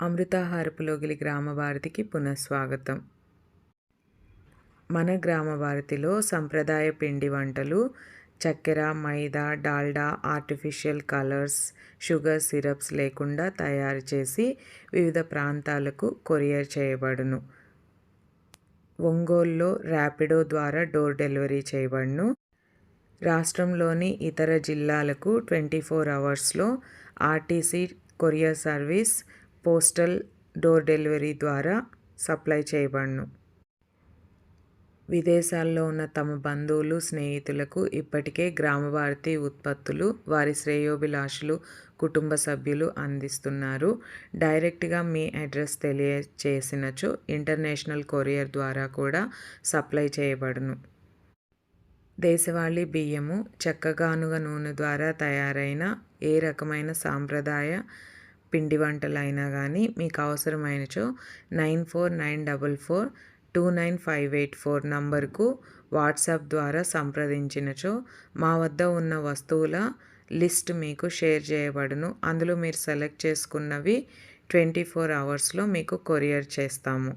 అమృతాహారపు గ్రామభారతికి గ్రామ భారతికి పునఃస్వాగతం. మన గ్రామ భారతిలో సంప్రదాయ పిండి వంటలు చక్కెర మైదా Dalda artificial colours sugar syrups లేకుండా తయారు చేసి వివిధ ప్రాంతాలకు కొరియర్ చేయబడును. ఒంగోల్లో ర్యాపిడో ద్వారా డోర్ డెలివరీ చేయబడును. రాష్ట్రంలోని ఇతర జిల్లాలకు ట్వంటీ ఫోర్ అవర్స్లో RTC courier service postal door delivery ద్వారా సప్లై చేయబడును. విదేశాల్లో ఉన్న తమ బంధువులు స్నేహితులకు ఇప్పటికే గ్రామభారతి ఉత్పత్తులు వారి శ్రేయోభిలాషులు కుటుంబ సభ్యులు అందిస్తున్నారు. డైరెక్ట్గా మీ అడ్రస్ తెలియచేసినచో ఇంటర్నేషనల్ కొరియర్ ద్వారా కూడా సప్లై చేయబడును. దేశవాళీ బియ్యము చెక్కగానుగ నూనె ద్వారా తయారైన ఏ రకమైన సాంప్రదాయ పిండి వంటలు అయినా కానీ మీకు అవసరమైనచో nine four nine double four two nine five eight four నంబర్కు వాట్సాప్ ద్వారా సంప్రదించినచో మా వద్ద ఉన్న వస్తువుల లిస్ట్ మీకు షేర్ చేయబడును. అందులో మీరు సెలెక్ట్ చేసుకున్నవి ట్వంటీ ఫోర్ అవర్స్లో మీకు కొరియర్ చేస్తాము.